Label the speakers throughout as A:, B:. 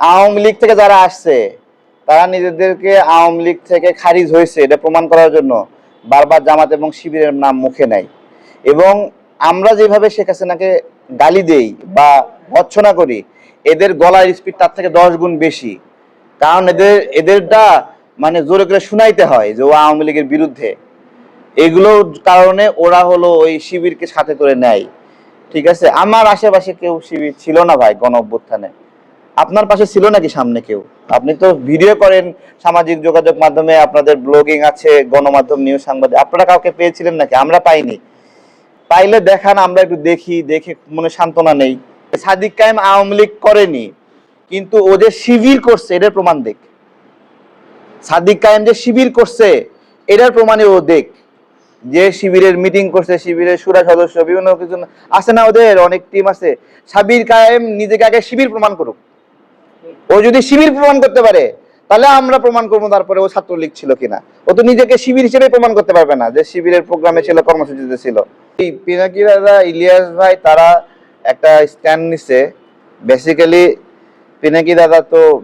A: আওয়ামী লীগ থেকে যারা আসছে, তারা নিজেদেরকে আওয়ামী লীগ থেকে খারিজ হয়েছে, এটা প্রমাণ করার জন্য। বারবার জামাত এবং শিবিরের নাম মুখে নেয়। এবং আমরা যেভাবে শেখ হাসিনাকে গালি দেই বা ভৎসনা করি, এদের গলার স্পিড তার থেকে দশ গুণ বেশি। কারণ এদের, এদেরটা মানে জোরে করে শুনাইতে হয় যে ও আওয়ামী লীগের বিরুদ্ধে। এগুলোর কারণে ওরা হলো ওই শিবিরকে সাথে করে নেয়। ঠিক আছে? আমার আশেপাশে কেউ শিবির ছিল না ভাই গণ অভ্যুত্থানে আপনার পাশে ছিল নাকি সামনে কেউ? আপনি তো ভিডিও করেন সামাজিক যোগাযোগ মাধ্যমে, আপনাদের ব্লগিং আছে, গণমাধ্যম নিউজ সাংবাদিক আপনারা কাউকে পেয়েছিলেন নাকি? আমরা পাইনি। পাইলে দেখান, আমরা একটু দেখি, দেখে মনে সান্ত্বনা নেই। সাদিক কায়েম আওয়ামী লীগ করেনি, কিন্তু ও যে শিবির করছে, এটার প্রমাণ দেখ। সাদিক কায়েম যে শিবির করছে, এটার প্রমাণে ও দেখ। যে শিবিরের মিটিং করছে, শিবিরের সুরা সদস্য, বিভিন্ন কিছু আছে না ওদের, অনেক টিম আছে। সাবির কায়েম নিজেকে আগে শিবির প্রমাণ করুক। ও যদি শিবির প্রমাণ করতে পারে, তাহলে আমরা প্রমাণ করব তারপরে ও ছাত্রলীগ ছিল কিনা। ও তো নিজেকে শিবির হিসেবে প্রমাণ করতে পারবে না যে শিবিরের প্রোগ্রামে ছিল, কর্মসূচিতে ছিল। এই পিনাকি দাদা, ইলিয়াস ভাই, তারা একটা স্ট্যান্ড নিছে। বেসিক্যালি পিনাকি দাদা তো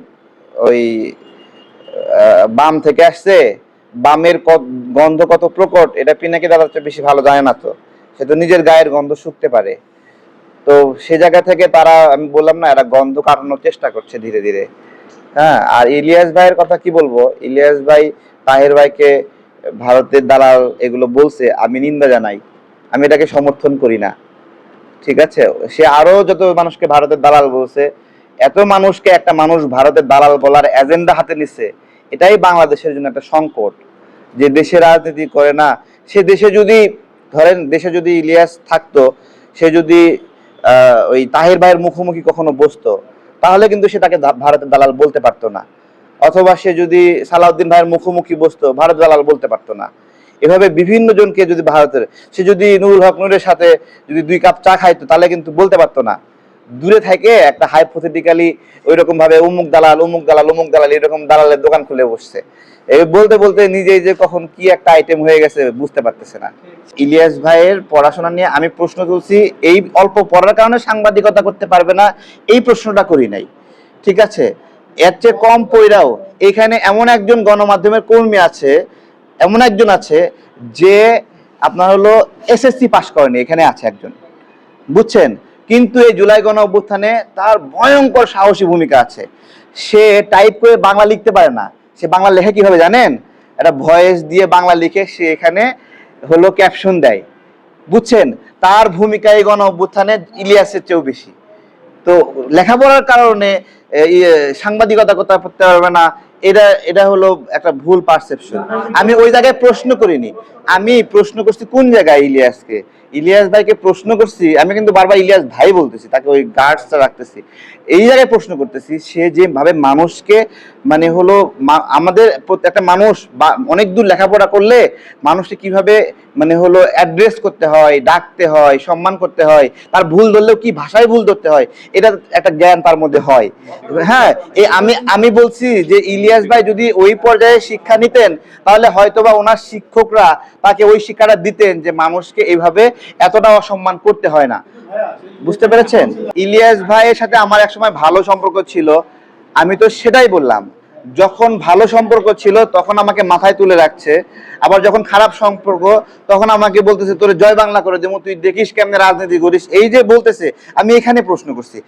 A: ওই বাম থেকে আসছে। বামের কত- গন্ধ কত প্রকট, এটা পিনাকি চেয়ে বেশি ভালো জানে না তো। সে তো নিজের গায়ের গন্ধ শুকতে পারে। তো সে জায়গা থেকে তারা, আমি বললাম না, এরা গন্ধ কাটানোর চেষ্টা করছে ধীরে ধীরে। হ্যাঁ আর ইলিয়াস ভাইয়ের কথা কি বলব? ইলিয়াস ভাই, তাহের ভাইকে ভারতের দালাল এগুলো বলছে, আমি নিন্দা জানাই। আমি এটাকে সমর্থন করি না। ঠিক আছে? সে আরও যত মানুষকে ভারতের দালাল বলছে, এত মানুষকে একটা মানুষ ভারতের দালাল বলার এজেন্ডা হাতে নিচ্ছে এটাই বাংলাদেশের জন্য একটা সংকট। যে দেশে রাজনীতি করে না, সে দেশে যদি, ধরেন দেশে যদি ইলিয়াস থাকতো, সে যদি ওই তাহের ভাইয়ের মুখোমুখি কখনো বসতো? তাহলে কিন্তু সে তাকে ভারতের দালাল বলতে পারতো না। অথবা সে যদি সালাউদ্দিন ভাইয়ের মুখোমুখি বসতো ভারত দালাল বলতে পারতো না। এভাবে বিভিন্ন জনকে যদি ভারতের সে যদি নুরুল হক নুরের সাথে যদি দুই কাপ চা খাইতো, তাহলে কিন্তু বলতে পারতো না। দূরে থেকে একটা হাইপোথেটিক্যালি ওই রকম ভাবে উমুক দালাল উমুক দালাল উমুক দালাল এরকম দালালের দোকান খুলে বসছে। এই বলতে বলতে নিজেই যে কখন কি একটা আইটেম হয়ে গেছে বুঝতে পারতেছে না। ইলিয়াস ভাইয়ের পড়াশোনা নিয়ে আমি প্রশ্ন তুলছি, এই অল্প পড়ার কারণে সাংবাদিকতা করতে পারবে না, এই প্রশ্নটা করি নাই। ঠিক আছে? এর চেয়ে কম পইরাও, এখানে এমন একজন গণমাধ্যমের কর্মী আছে, এমন একজন আছে যে আপনার হলো এসএসসি পাশ করেনি, এখানে আছে একজন। বুঝছেন? কিন্তু এই জুলাই গণ অভ্যুত্থানে তার ভয়ঙ্কর সাহসী ভূমিকা আছে। সে টাইপ করে বাংলা লিখতে পারে না। সে বাংলা লেখে কীভাবে জানেন? একটা ভয়েস দিয়ে বাংলা লিখে সে এখানে হলো ক্যাপশন দেয়। বুঝছেন? তার ভূমিকা এই গণ অভ্যুত্থানে ইলিয়াসের চেয়েও বেশি। তো লেখাপড়ার কারণে ইয়ে, সাংবাদিকতা করতে করতে পারবে না এটা এটা হলো একটা ভুল পারসেপশন আমি ওই জায়গায় প্রশ্ন করিনি। আমি প্রশ্ন করছি কোন জায়গায় ইলিয়াসকে? ইলিয়াস ভাইকে প্রশ্ন করছি, আমি কিন্তু বারবার ইলিয়াস ভাই বলতেছি, তাকে ওই গার্ডসটা রাখতেছি। এই জায়গায় প্রশ্ন করতেছি, সে যেভাবে মানুষকে মানে হলো আমাদের একটা মানুষ বা অনেক দূর লেখাপড়া করলে মানুষকে কীভাবে মানে হলো অ্যাড্রেস করতে হয়, ডাকতে হয়, সম্মান করতে হয়, তার ভুল ধরলেও কি ভাষায় ভুল ধরতে হয়, এটা একটা জ্ঞান তার মধ্যে হয়। হ্যাঁ এই আমি আমি বলছি যে ইলিয়াস ভাই যদি ওই পর্যায়ে শিক্ষা নিতেন, তাহলে হয়তোবা ওনার শিক্ষকরা তাকে ওই শিক্ষাটা দিতেন যে মানুষকে এইভাবে এতটা অসম্মান করতে হয় না। বুঝতে পেরেছেন? ইলিয়াস ভাইয়ের সাথে আমার একসময় ভালো সম্পর্ক ছিল। আমি তো সেটাই বললাম। যখন ভালো সম্পর্ক ছিল, তখন আমাকে মাথায় তুলে রাখছে। আবার যখন খারাপ সম্পর্ক, তখন আমাকে বলতেছে, তোরে জয় বাংলা করে যেমন তুই দেখিস কেমনে রাজনীতি করিস? এই যে বলতেছে, আমি এখানে প্রশ্ন করছি।